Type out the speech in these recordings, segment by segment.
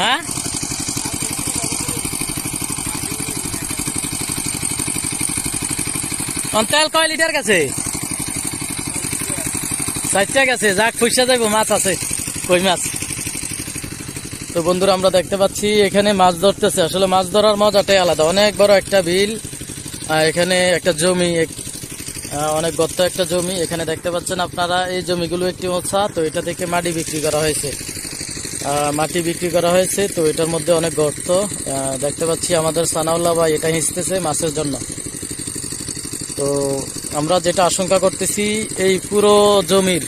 হ্যাঁ? তেল কয় লিটার গেছে? চারটা গেছে, যাক পয়সা যাইব, মাছ আছে, কই মাছ? তো বন্ধুরা, আমরা দেখতে পাচ্ছি এখানে মাছ ধরতেছে। আসলে মাছ ধরার মজাটাই আলাদা। অনেক বড় একটা বিল এখানে একটা জমি অনেক গর্ত একটা জমি। এখানে দেখতে পাচ্ছেন আপনারা, এই জমিগুলো একটি মোছা তো এটা থেকে মাটি বিক্রি করা হয়েছে। মাটি বিক্রি করা হয়েছে, তো এটার মধ্যে অনেক গর্ত। দেখতে পাচ্ছি আমাদের সানাউল্লাহ ভাই এটা হিঁচতেছে মাছের জন্য। তো আমরা যেটা আশঙ্কা করতেছি, এই পুরো জমির,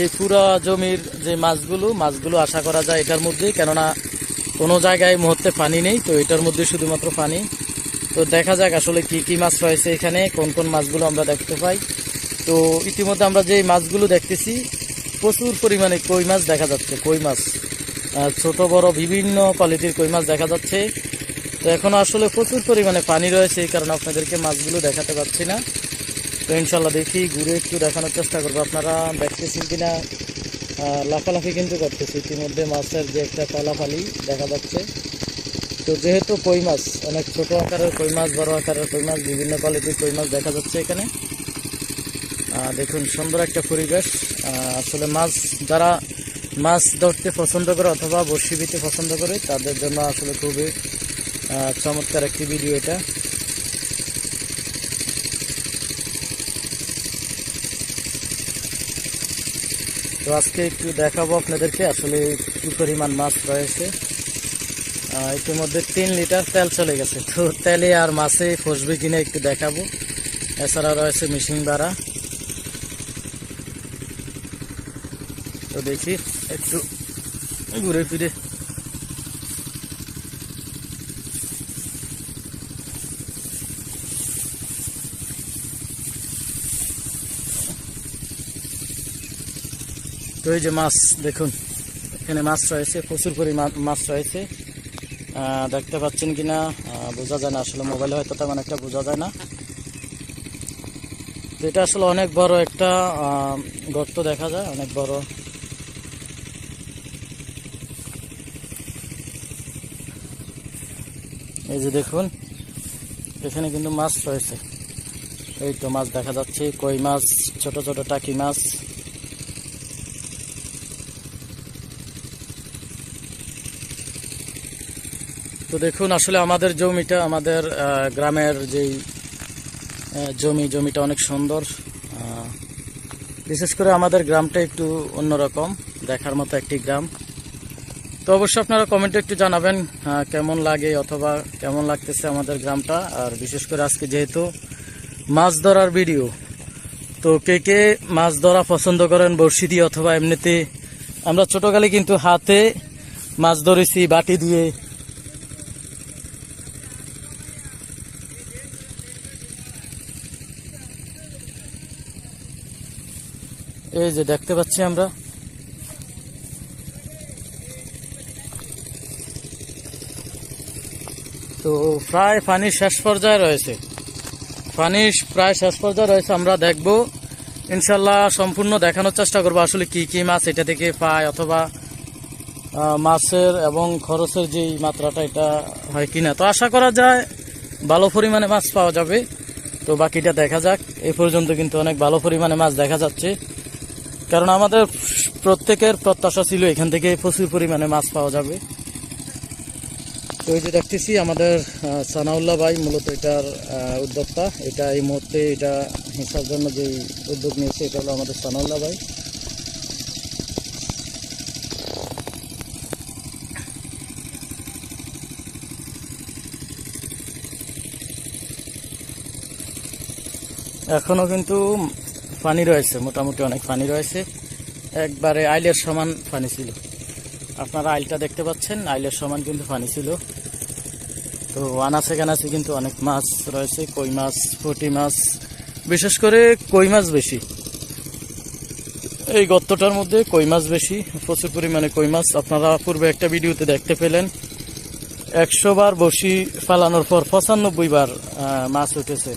এই পুরা জমির যে মাছগুলো মাছগুলো আশা করা যায় এটার মধ্যে, কেননা কোনো জায়গায় মুহূর্তে পানি নেই, তো এটার মধ্যে শুধুমাত্র পানি। তো দেখা যাক আসলে কি কি মাছ রয়েছে এখানে, কোন কোন মাছগুলো আমরা দেখতে পাই। তো ইতিমধ্যে আমরা যে মাছগুলো দেখতেছি, প্রচুর পরিমাণে কই মাছ দেখা যাচ্ছে, কই মাছ। ছোট, বড় বিভিন্ন কোয়ালিটির কই মাছ দেখা যাচ্ছে। তো এখন আসলে প্রচুর পরিমাণে পানি রয়েছে, এই কারণে আপনাদেরকে মাছগুলো দেখাতে পারছি না। তো ইনশাল্লাহ দেখি, ঘুরে একটু দেখানোর চেষ্টা করব। আপনারা দেখতেছেন কিনা? লাফালাফি কিন্তু করতেছে। ইতিমধ্যে মাছের যে একটা পালাফালি দেখা যাচ্ছে। তো যেহেতু কই মাছ, অনেক ছোট আকারের কই মাছ, বড় আকারের কই মাছ, বিভিন্ন কোয়ালিটির কই মাছ দেখা যাচ্ছে এখানে। দেখুন, সুন্দর একটা পরিবেশ। আসলে মাছ যারা মাছ ধরতে পছন্দ করে অথবা বড়শি দিতে পছন্দ করে, তাদের জন্য আসলে খুবই চমৎকার একটি ভিডিও এটা। তো আজকে একটু দেখাবো আপনাদেরকে আসলে কি পরিমাণ মাছ রয়েছে। ইতিমধ্যে তিন লিটার তেল চলে গেছে। তো তেলে আর মাছে ফসবে কিনে একটু দেখাবো। এছাড়া রয়েছে মিশিং বাড়া। তো দেখি একটু ঘুরে ফিরে। তো এই যে মাছ দেখুন এখানে মাছ রয়েছে প্রচুর পরিমাণ মাছ রয়েছে। দেখতে পাচ্ছেন কিনা আহ, বোঝা যায় না আসলে মোবাইলে হয়তো তেমন একটা বোঝা যায় না। এটা আসলে অনেক বড় একটা গর্ত দেখা যায় অনেক বড় এই যে দেখুন, এখানে কিন্তু মাছ রয়েছে। এই তো মাছ দেখা যাচ্ছে, কই মাছ, ছোট ছোট টাকি মাছ। তো দেখুন, আসলে আমাদের জমিটা, আমাদের গ্রামের যেই জমি, জমিটা অনেক সুন্দর। বিশেষ করে আমাদের গ্রামটা একটু অন্যরকম, দেখার মতো একটি গ্রাম। তো অবশ্যই আপনারা কমেন্টে একটু জানাবেন কেমন লাগে অথবা কেমন লাগতেছে আমাদের গ্রামটা। আর বিশেষ করে আজকে যেহেতু মাছ ধরার ভিডিও তো কে কে মাছ ধরা পছন্দ করেন, বড়শি দিয়ে অথবা এমনিতে, আমরা ছোটকালে কিন্তু হাতে মাছ ধরেছি, বাটি দিয়ে। এই যে দেখতে পাচ্ছি আমরা। তো প্রায় পানির শেষ পর্যায়ে রয়েছে। পানির প্রায় শেষ পর্যায়ে রয়েছে, আমরা দেখব। ইনশাল্লাহ সম্পূর্ণ দেখানোর চেষ্টা করব আসলে কি কি মাছ এটা থেকে পায় অথবা মাছের এবং খরচের যেই মাত্রাটা এটা হয় কিনা। তো আশা করা যায় ভালো পরিমাণে মাছ পাওয়া যাবে। তো বাকিটা দেখা যাক। এই পর্যন্ত কিন্তু অনেক ভালো পরিমাণে মাছ দেখা যাচ্ছে। কারণ আমাদের প্রত্যেকের প্রত্যাশা ছিল এখান থেকে প্রচুর পরিমাণে মাছ পাওয়া যাবে। তো এই যে দেখতেছি আমাদের সানাউল্লাহ ভাই মূলত এটার উদ্যোক্তা। এটা এই মুহূর্তে এটা হিসার জন্য যে উদ্যোগ নিয়েছে, এটা হলো আমাদের সানাউল্লাহ ভাই। এখনও কিন্তু পানি রয়েছে, মোটামুটি অনেক পানি রয়েছে। একবারে আইলের সমান পানি ছিল। আপনারা আইলটা দেখতে পাচ্ছেন, আইলের সমান কিন্তু পানি ছিল। তো আনাচে কানাচে কিন্তু অনেক মাছ রয়েছে, কই মাছ, পুঁটি মাছ, বিশেষ করে কই মাছ বেশি। এই গর্তটার মধ্যে কই মাছ বেশি, প্রচুর পরিমাণে কই মাছ। আপনারা পূর্বে একটা ভিডিওতে দেখতে পেলেন, একশো বার বসি ফালানোর পর পঁচানব্বই বার মাছ উঠেছে।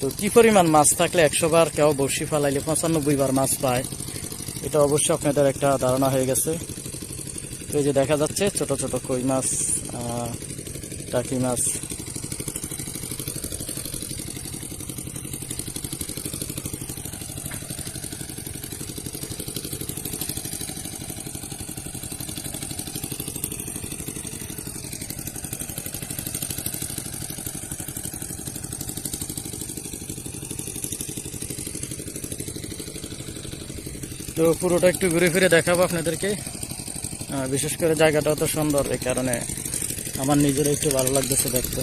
তো কি পরিমাণ মাছ থাকলে একশো বার কেউ বড়শি ফালাইলে পঁচানব্বই বার মাছ পায়, এটা অবশ্যই আপনাদের একটা ধারণা হয়ে গেছে। এই যে দেখা যাচ্ছে, ছোট ছোট কই মাছ টাকি মাছ। তো পুরোটা একটু ঘুরে ফিরে দেখাবো আপনাদেরকে। বিশেষ করে জায়গাটা অত সুন্দর এই কারণে আমার নিজেরও একটু ভালো লাগতেছে দেখতে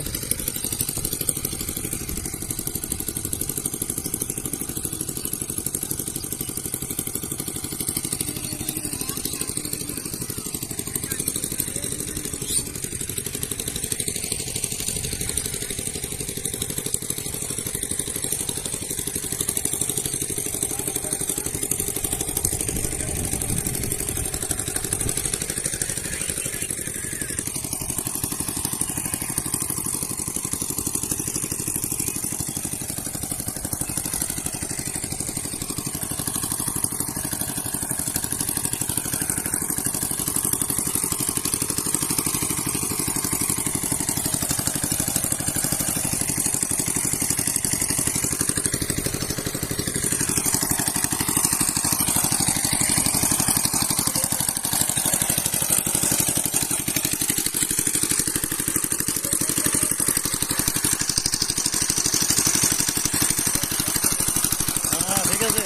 হ্যাঁ ঠিক আছে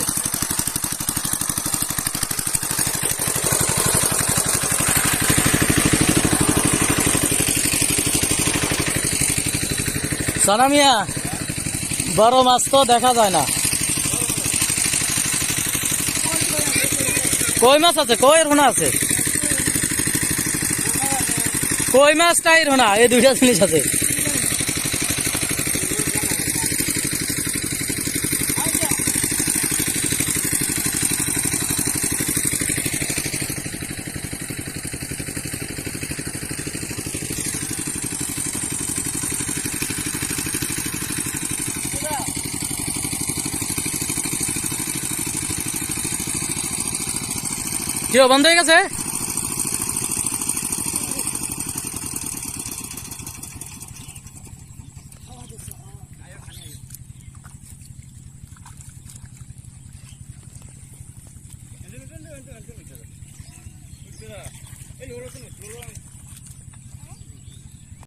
সানামিয়া বড় মাছ তো দেখা যায় না। কই মাছ আছে? কই রোনা আছে? কই মাছ টাই রোনা এই দুইটা জিনিস আছে। কি বন্ধ হয়ে গেছে?